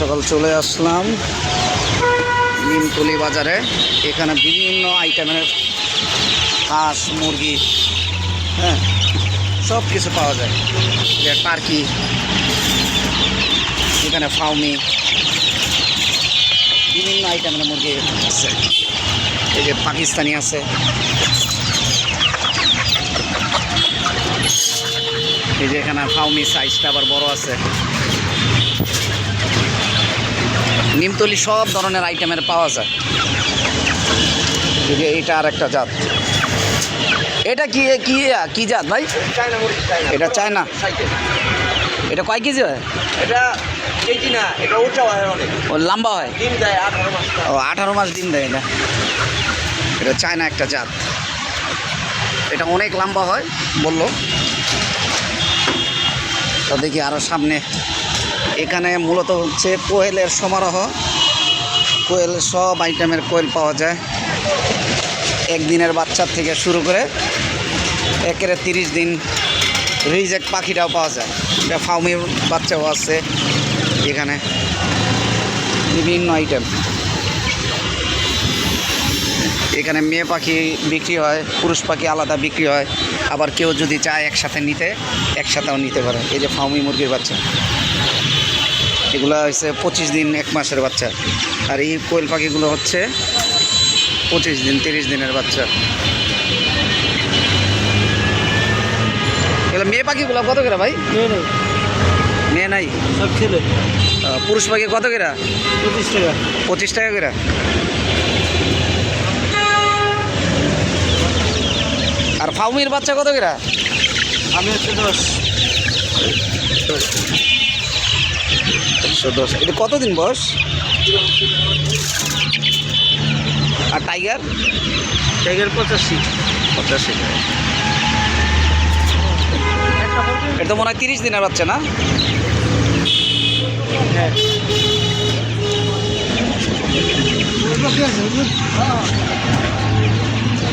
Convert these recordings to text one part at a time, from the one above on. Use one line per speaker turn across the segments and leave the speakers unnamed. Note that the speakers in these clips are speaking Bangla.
সকাল চলে আসলাম নিমতলি বাজারে। এখানে বিভিন্ন আইটেমের হাঁস, মুরগি হ্যাঁ সব কিছু পাওয়া যায়। যে টার্কি, এখানে ফাউমি, বিভিন্ন আইটেমের মুরগি আছে। এই যে পাকিস্তানি আছে। এই যে এখানে ফাউমি সাইজটা আবার বড় আছে। নিমতলি সব ধরনের আইটেমের পাওয়া যায়। এই যে এটা আর একটা জাত। এটা কি কি কি জাত ভাই?
চায়না মুরগি চায়না।
এটা চায়না? এটা কয় কেজি হয়?
এটা কেজি না এটা উঁচা হয় অনেক।
ও লম্বা হয়?
দিন যায় আঠারো মাস।
ও আঠারো মাস দিন দেয় এটা। এটা চায়না একটা জাত। এটা অনেক লম্বা হয়, বলল। তো দেখি আরও সামনে। এখানে মূলত হচ্ছে কোয়েলের সমারোহ। কোয়েল, সব আইটেমের কোয়েল পাওয়া যায়। একদিনের বাচ্চার থেকে শুরু করে একেরে তিরিশ দিন রিজেক্ট পাখিটাও পাওয়া যায়। এটা ফাউমির বাচ্চাও আছে এখানে। বিভিন্ন আইটেম। এখানে মেয়ে পাখি বিক্রি হয় পুরুষ পাখি আলাদা বিক্রি হয়। আবার কেউ যদি চায় একসাথে নিতে একসাথেও নিতে পারে। এই যে ফাউমি মুরগির বাচ্চা। এগুলো হচ্ছে পঁচিশ দিন এক মাসের বাচ্চা। আর এই কোয়েল পাখিগুলো হচ্ছে পঁচিশ দিন তিরিশ দিনের বাচ্চা। এগুলো মেয়ে পাখিগুলো কত করে ভাই? মেয়ে নাই।
সব ছেলে।
পুরুষ পাখি কত করে?
পঁচিশ টাকা।
পঁচিশ টাকা করে? আর ফাউমির বাচ্চা কত করে?
আমি হচ্ছে দশ।
একশো দশ। এটা কতদিন বয়স? আর টাইগার?
টাইগার পঁচাশি।
পঞ্চাশি এটা তো মনে হয় তিরিশ দিনের বাচ্চা না?
হ্যাঁ।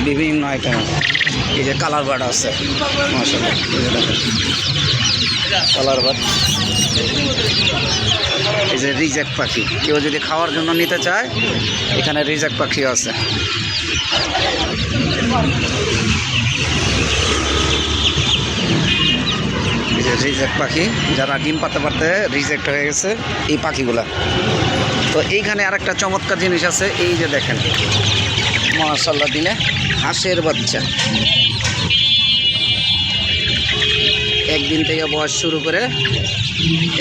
বিভিন্ন আইটেম এই যে কালার বার্ড আছে। কালার বার্ড এই যে রিজেক্ট পাখি। কেউ যদি খাওয়ার জন্য নিতে চায়, এখানে রিজেক্ট পাখিও আছে। রিজেক্ট পাখি, যারা ডিম পাতে পারতে রিজেক্ট হয়ে গেছে, এই পাখিগুলা। তো এইখানে আরেকটা চমৎকার জিনিস আছে, এই যে দেখেন। মাশাল্লাহ দিনে হাঁসের বাচ্চা। একদিন থেকে বয়স শুরু করে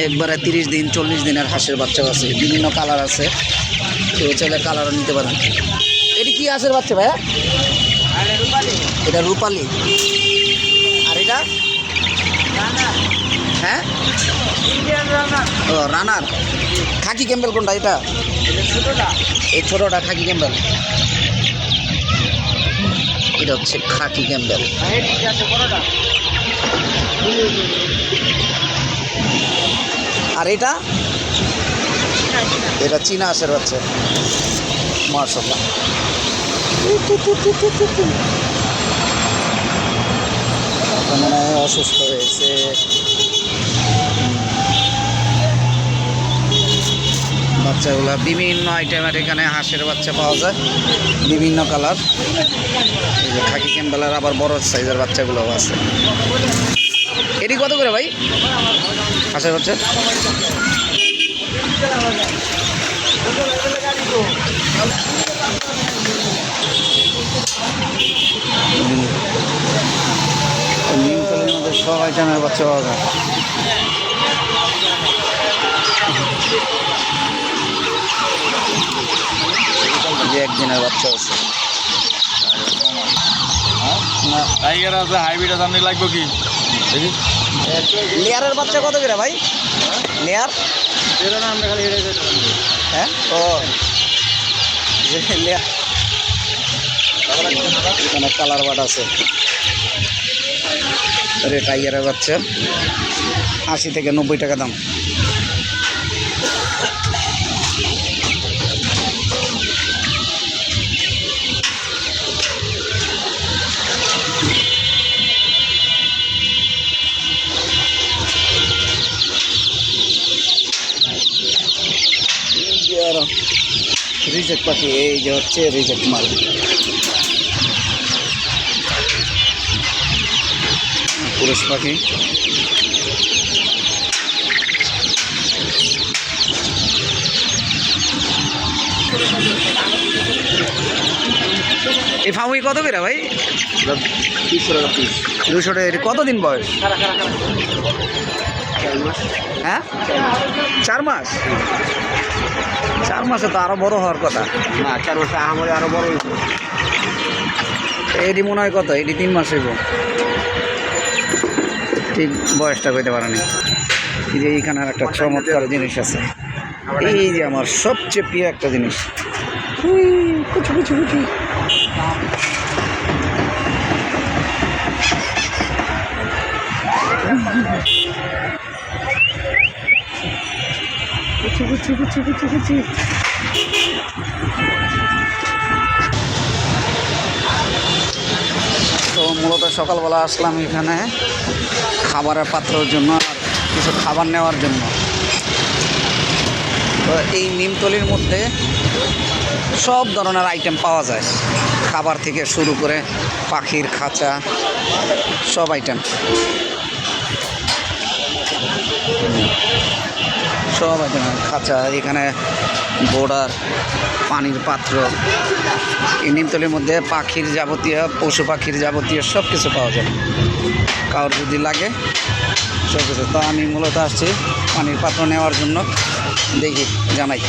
একবারে তিরিশ দিন, চল্লিশ দিনের হাঁসের বাচ্চাও আছে। বিভিন্ন কালার আছে। কেউ চাইলে কালারও নিতে পারেন। এটি কি হাঁসের বাচ্চা ভাইয়া? এটা রূপালি। আর এটা? হ্যাঁ? ও, রানার। খাকি ক্যাম্বেল কোনটা এটা? এই ছোটোটা খাকি ক্যাম্বেল। এটা হচ্ছে খাঁটি ক্যাম্বেল। আর এটা? এটা চীনা আসের হচ্ছে মার্শাল্লাহ মনে অসুস্থ হয়েছে। বাচ্চাগুলো বিভিন্ন আইটেমের এখানে হাঁসের বাচ্চা পাওয়া যায়, বিভিন্ন কালার এই যে খাকি ক্যাম্বেলার আবার বড় সাইজের বাচ্চাগুলোও আছে। এটি কত করে ভাই? হাঁসের বাচ্চা? সব আইটেমের বাচ্চা পাওয়া যায়। যে একদিনের বাচ্চা আছে।
টাইগার আছে হাইব্রিড আছে আপনি লাগবে কি? দেখি।
লেয়ারের বাচ্চা কত করে ভাই? লেয়ার?
আমরা খালি
হ্যাঁ? ও। লেয়ার। এখানে কালার বাট আছে। টাইগারের বাচ্চা। আশি থেকে নব্বই টাকা দাম। রিজেক্ট পাখি এই যে হচ্ছে রিজেক্ট মাল। পুরুষ পাখি। এই ফাউই কত করে ভাই?
তিনশো টাকা পিস
দুশো টাকা কতদিন বয়স? হ্যাঁ? চার মাস? চার মাসে তো আরও বড় হওয়ার কথা।
না চার বছর আমাদের আরও বড় হয়েছে
এটি মনে হয় কত? এটি তিন মাস হইব। ঠিক বয়সটা কইতে পারেনি। এই যে এইখানে একটা চমৎকার জিনিস আছে। এই যে আমার সবচেয়ে প্রিয় একটা জিনিস। কুচু কুচু। কুচু কুচু কুচু কুচু তো মূলত সকালবেলা আসলাম এখানে খাবারের পাত্রের জন্য আর কিছু খাবার নেওয়ার জন্য। তো এই নিমতলির মধ্যে সব ধরনের আইটেম পাওয়া যায়। খাবার থেকে শুরু করে পাখির খাঁচা, সব আইটেম সব আইটেম খাঁচা এখানে বোর্ডার পানির পাত্র। এই নিমতলির মধ্যে পাখির যাবতীয়, পশু পাখির যাবতীয় সব কিছু পাওয়া যায়। কারোর যদি লাগে সব কিছু তা আমি মূলত আসছি পানির পাত্র নেওয়ার জন্য। দেখি, জানাই।